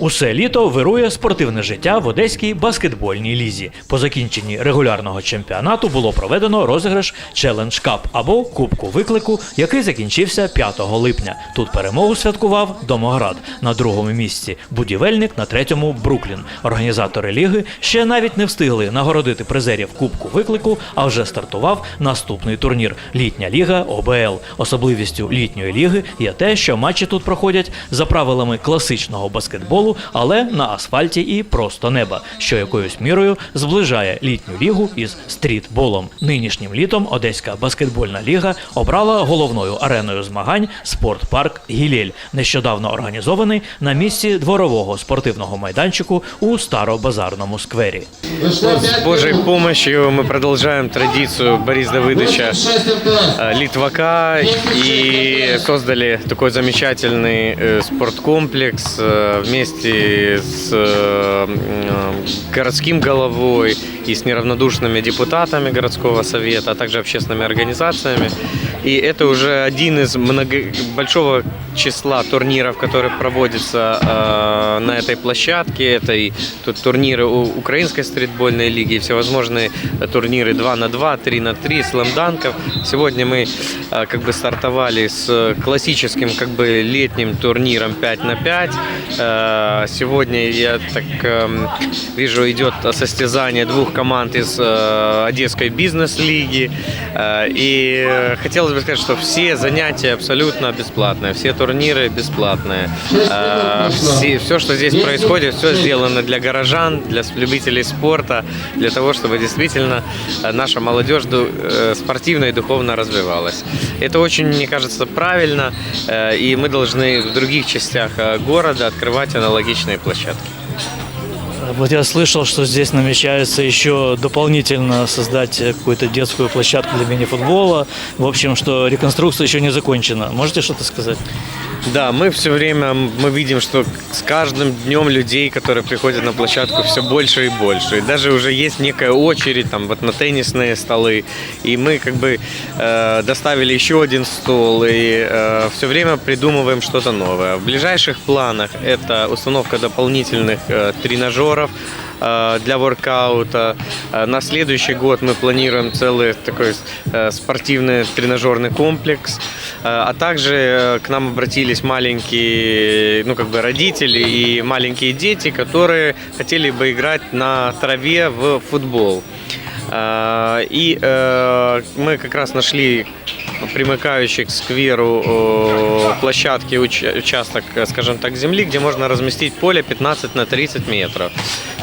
Усе літо вирує спортивне життя в одеській баскетбольній лізі. По закінченні регулярного чемпіонату було проведено розіграш Challenge Cup або Кубку виклику, який закінчився 5 липня. Тут перемогу святкував Домоград на другому місці, будівельник на третьому Бруклін. Організатори ліги ще навіть не встигли нагородити призерів Кубку виклику, а вже стартував наступний турнір Літня ліга ОБЛ. Особливістю літньої ліги є те, що матчі тут проходять за правилами класичного баскетболу, але на асфальті і просто неба, що якоюсь мірою зближає літню лігу із стрітболом. Нинішнім літом Одеська баскетбольна ліга обрала головною ареною змагань спортпарк Гілєль, нещодавно організований на місці дворового спортивного майданчику у старобазарному сквері. С Божьей помощью мы продолжаем традицию Бориса Давыдовича э, Литвака и создали такой замечательный э, спорткомплекс э, вместе с э, м, городским головой и с неравнодушными депутатами городского совета, а также общественными организациями. И это уже один из много... большого числа турниров, которые проводятся э, на этой площадке. Это и тут турниры у Украинской стритбольной лиги, и всевозможные турниры 2 на 2, 3 на 3, слэмданков. Сегодня мы э, как бы стартовали с классическим как бы летним турниром 5 на 5. Э, сегодня я так эм, вижу идет состязание двух команд из э, Одесской бизнес-лиги. Э, и э, хотелось бы сказать, что все занятия абсолютно бесплатные, все турниры бесплатные. Э, все, все, что здесь происходит, все сделано для горожан, для с- любителей спорта, для того, чтобы действительно э, наша молодежь ду- э, спортивно и духовно развивалась. Это очень, мне кажется, правильно, э, и мы должны в других частях э, города открывать аналогичные площадки. Вот я слышал, что здесь намечается еще дополнительно создать какую-то детскую площадку для мини-футбола. В общем, что реконструкция еще не закончена. Можете что-то сказать? Да, мы все время мы видим, что с каждым днем людей, которые приходят на площадку, все больше и больше. И даже уже есть некая очередь там вот на теннисные столы. И мы как бы э, доставили еще один стол и все время придумываем что-то новое. В ближайших планах это установка дополнительных э, тренажеров э, Для воркаута. Э, На следующий год мы планируем целый такой э, спортивный тренажерный комплекс. Э, А также э, к нам обратились маленькие, ну как бы родители и маленькие дети, которые хотели бы играть на траве в футбол. Э, И э, мы как раз нашли примыкающий к скверу э, площадки уч- участок, э, скажем так, земли, где можно разместить поле 15 на 30 метров.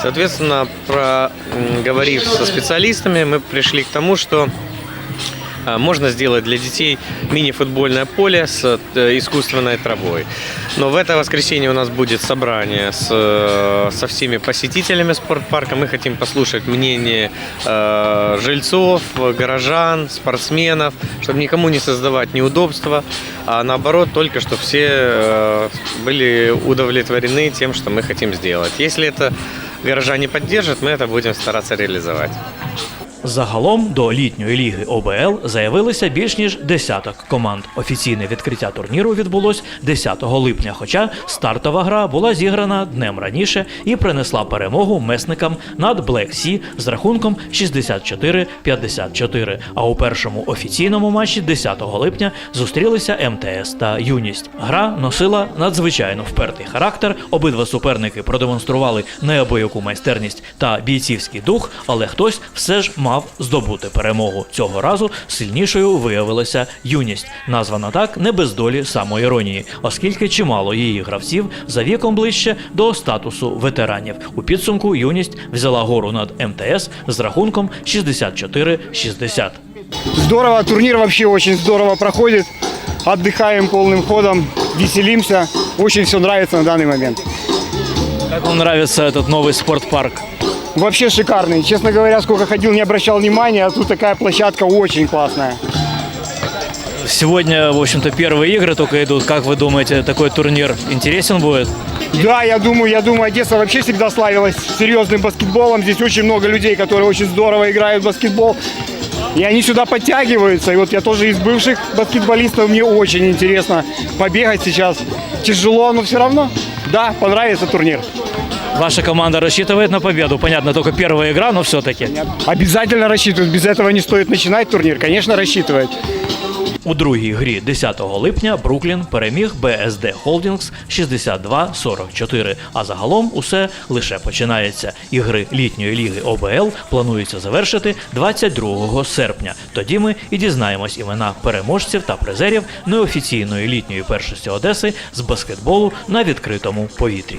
Соответственно, проговорив со специалистами, мы пришли к тому, что э, можно сделать для детей мини-футбольное поле с э, искусственной травой. Но в это воскресенье у нас будет собрание с, э, со всеми посетителями спортпарка. Мы хотим послушать мнение э, жильцов, горожан, спортсменов, чтобы никому не создавать неудобства, а наоборот только, чтобы все были удовлетворены тем, что мы хотим сделать. Если это горожане поддержат, мы это будем стараться реализовать. Загалом до літньої ліги ОБЛ заявилися більш ніж десяток команд. Офіційне відкриття турніру відбулось 10 липня, хоча стартова гра була зіграна днем раніше і принесла перемогу месникам над Black Sea з рахунком 64-54. А у першому офіційному матчі 10 липня зустрілися МТС та Юність. Гра носила надзвичайно впертий характер. Обидва суперники продемонстрували неабияку майстерність та бійцівський дух, але хтось все ж мав здобути перемогу. Цього разу сильнішою виявилася юність, названа так не без долі самоіронії, оскільки чимало її гравців за віком ближче до статусу ветеранів. У підсумку юність взяла гору над МТС з рахунком 64-60. Здорово, турнир вообще очень здорово проходит. Отдыхаем полным ходом, веселимся. Очень все нравится на данный момент. Как вам нравится этот новый спортпарк? Вообще шикарный. Честно говоря, сколько ходил, не обращал внимания, а тут такая площадка очень классная. Сегодня, в общем-то, первые игры только идут. Как вы думаете, такой турнир интересен будет? Да, я думаю, я думаю, Одесса вообще всегда славилась серьезным баскетболом. Здесь очень много людей, которые очень здорово играют в баскетбол. И они сюда подтягиваются. И вот я тоже из бывших баскетболистов, мне очень интересно побегать сейчас. Тяжело, но все равно Да, понравится турнир. Ваша команда рассчитывает на победу. Понятно, только первая игра, но все-таки. Обязательно рассчитывают. Без этого не стоит начинать турнир. Конечно, рассчитывает. У другій грі 10 липня Бруклін переміг БСД Холдінгс 62-44. А загалом усе лише починається. Ігри літньої ліги ОБЛ планується завершити 22 серпня. Тоді ми і дізнаємось імена переможців та призерів неофіційної літньої першості Одеси з баскетболу на відкритому повітрі.